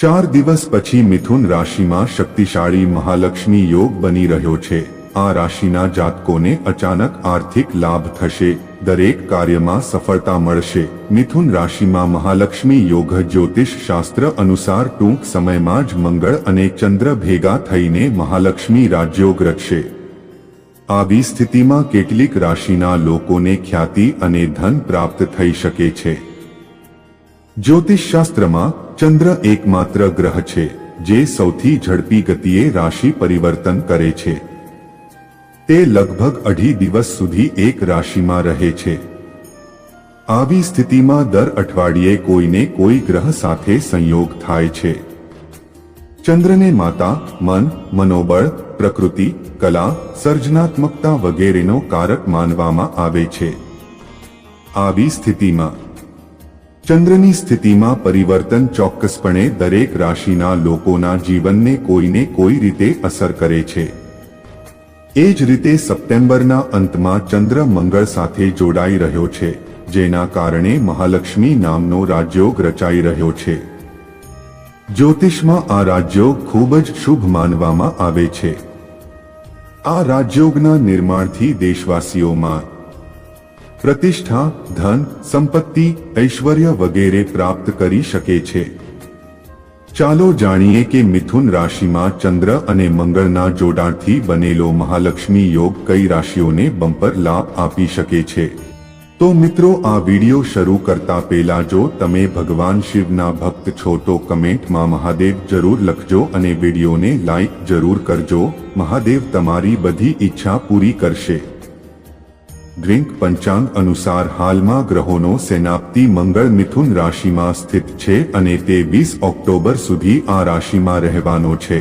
ચાર દિવસ પછી મિથુન રાશિમાં શક્તિશાળી મહાલક્ષ્મી યોગ બની રહ્યો છે. આ રાશિના જાતકોને અચાનક આર્થિક લાભ થશે. દરેક કાર્યમાં સફળતા મળશે. મિથુન રાશિમાં મહાલક્ષ્મી યોગ જ્યોતિષ શાસ્ત્ર અનુસાર ટૂંક સમયમાં જ મંગળ અને ચંદ્ર ભેગા થઈને મહાલક્ષ્મી રાજયોગ રચશે. આવી સ્થિતિમાં કેટલીક રાશિના લોકોને ખ્યાતિ અને ધન પ્રાપ્ત થઈ શકે છે. જ્યોતિષશાસ્ત્રમાં ચંદ્ર એકમાત્ર ગ્રહ છે, જે સૌથી ઝડપી ગતિએ રાશિ પરિવર્તન કરે છે. તે લગભગ અઢી દિવસ સુધી એક રાશિમાં રહે છે. આવી સ્થિતિમાં દર અઠવાડિયે કોઈને કોઈ ગ્રહ સાથે સંયોગ થાય છે. ચંદ્રને માતા, મન, મનોબળ, પ્રકૃતિ, કલા, સર્જનાત્મકતા વગેરેનો કારક માનવામાં આવે છે. આવી સ્થિતિમાં ચંદ્રની સ્થિતિમાં પરિવર્તન ચોક્કસપણે દરેક રાશિના લોકોના જીવનને કોઈને કોઈ રીતે અસર કરે છે. એ જ રીતે સપ્ટેમ્બરના અંતમાં ચંદ્ર મંગળ સાથે જોડાઈ રહ્યો છે, જેના કારણે મહાલક્ષ્મી નામનો રાજયોગ રચાઈ રહ્યો છે. જ્યોતિષમાં આ રાજયોગ ખૂબ જ શુભ માનવામાં આવે છે. આ રાજયોગના નિર્માણથી દેશવાસીઓમાં પ્રતિષ્ઠા, ધન, સંપત્તિ, ઐશ્વર્ય વગેરે પ્રાપ્ત કરી શકે છે. ચાલો જાણીએ કે મિથુન રાશિમાં ચંદ્ર અને મંગળના જોડાણથી બનેલો મહાલક્ષ્મી યોગ કઈ રાશિઓને બમ્પર લાભ આપી શકે છે? તો મિત્રો, આ વિડિયો શરૂ કરતા પહેલા જો તમે ભગવાન શિવના ભક્ત છો તો કમેન્ટમાં મહાદેવ જરૂર લખજો અને વિડીયોને લાઈક જરૂર કરજો. મહાદેવ તમારી બધી ઈચ્છા પૂરી કરશે. ડ્રિંક પંચાંગ અનુસાર હાલમાં ગ્રહોનો સેનાપતિ મંગળ મિથુન રાશિમાં સ્થિત છે અને તે વીસ ઓક્ટોબર સુધી આ રાશિમાં રહેવાનો છે.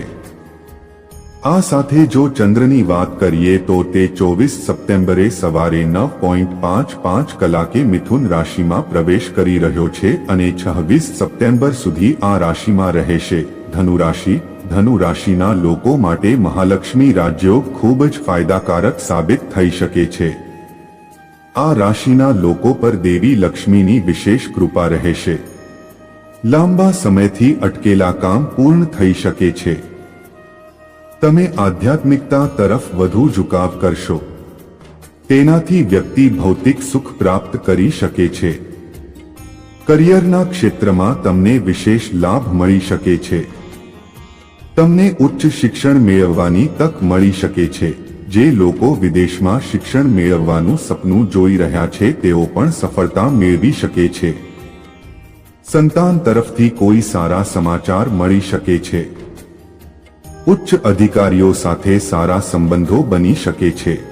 આ સાથે જો ચંદ્રની વાત કરીએ તો તે ચોવીસ સપ્ટેમ્બરે સવારે નવ પોઈન્ટ પાંચ પાંચ કલાકે મિથુન રાશિમાં પ્રવેશ કરી રહ્યો છે અને છવ્વીસ સપ્ટેમ્બર સુધી આ રાશિમાં રહેશે. ધનુ રાશિ, ધનુ રાશિના લોકો માટે મહાલક્ષ્મી રાજયોગ ખૂબ જ ફાયદાકારક સાબિત થઈ શકે છે. આ રાશિના લોકો પર દેવી લક્ષ્મીની વિશેષ કૃપા રહેશે લાંબા સમયથી અટકેલા કામ પૂર્ણ થઈ શકે છે. તમે આધ્યાત્મિકતા તરફ વધુ ઝુકાવ કરશો. તેનાથી વ્યક્તિ ભૌતિક સુખ પ્રાપ્ત કરી શકે છે. કરિયરના ક્ષેત્રમાં તમને વિશેષ લાભ મળી શકે છે. તમને ઉચ્ચ શિક્ષણ મેળવવાની તક મળી શકે છે. જે લોકો વિદેશમાં શિક્ષણ મેળવવાનું સપનું જોઈ રહ્યા છે, તેઓ પણ સફળતા મેળવી શકે છે. સંતાન તરફથી કોઈ સારા સમાચાર મળી શકે છે. ઉચ્ચ અધિકારીઓ સાથે સારા સંબંધો બની શકે છે.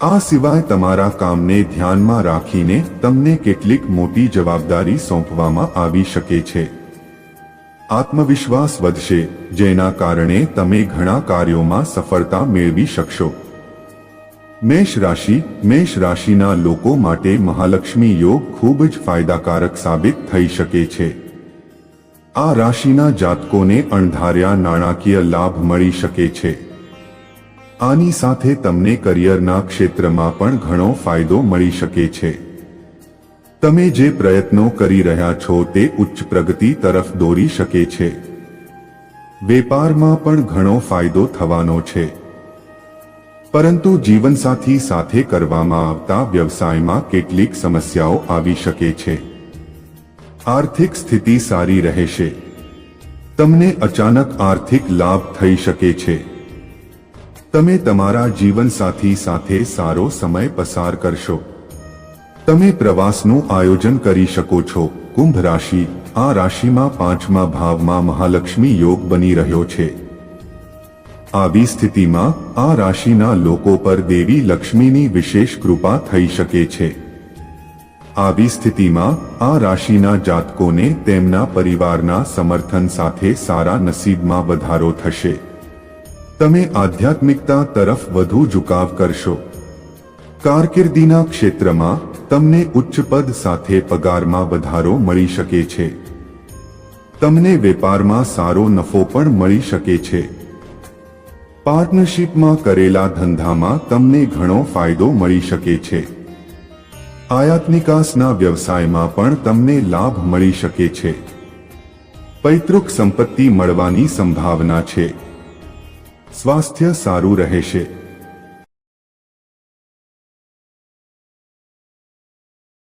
આ સિવાય તમારા કામને ધ્યાનમાં રાખીને તમને કેટલીક મોટી જવાબદારી સોંપવામાં આવી શકે છે. આત્મવિશ્વાસ વધશે, જેના કારણે તમે ઘણા કાર્યોમાં સફળતા મેળવી શકશો. મેષ રાશિ, મેષ રાશિના લોકો માટે મહાલક્ષ્મી યોગ ખૂબ જ ફાયદાકારક સાબિત થઈ શકે છે. આ રાશિના જાતકોને અણધાર્યા નાણાકીય લાભ મળી શકે છે. આની સાથે તમને કરિયરના ક્ષેત્રમાં પણ ઘણો ફાયદો મળી શકે છે. તમે જે પ્રયત્નો કરી રહ્યા છો તે ઉચ્ચ પ્રગતિ તરફ દોરી શકે છે. વેપારમાં પણ ઘણો ફાયદો થવાનો છે. પરંતુ જીવનસાથી સાથે કરવામાં આવતા વ્યવસાયમાં કેટલીક સમસ્યાઓ આવી શકે છે. આર્થિક સ્થિતિ સારી રહેશે. તમને અચાનક આર્થિક લાભ થઈ શકે છે. તમે તમારા જીવનસાથી સાથે સારો સમય પસાર કરશો. તમે પ્રવાસનું આયોજન કરી શકો છો. કુંભ રાશિ, આ રાશિમાં પાંચમા ભાવમાં મહાલક્ષ્મી યોગ બની રહ્યો છે. આવી સ્થિતિમાં, આ રાશિના લોકો પર દેવી લક્ષ્મીની વિશેષ કૃપા થઈ શકે છે. આવી સ્થિતિમાં, આ રાશિના જાતકોને તેમના પરિવારના સમર્થન સાથે સારા નસીબમાં વધારો થશે. તમે આધ્યાત્મિકતા તરફ વધુ ઝુકાવ કરશો. કારકિર્દીના ક્ષેત્રમાં તમને ઉચ્ચ પદ સાથે પગારમાં વધારો મળી શકે છે. તમને વેપારમાં સારો નફો પણ મળી શકે છે. પાર્ટનરશિપમાં કરેલા ધંધામાં તમને ઘણો ફાયદો મળી શકે છે. આયાત નિકાસના વ્યવસાયમાં પણ તમને લાભ મળી શકે છે. પૈતૃક સંપત્તિ મળવાની સંભાવના છે. સ્વાસ્થ્ય સારું રહેશે.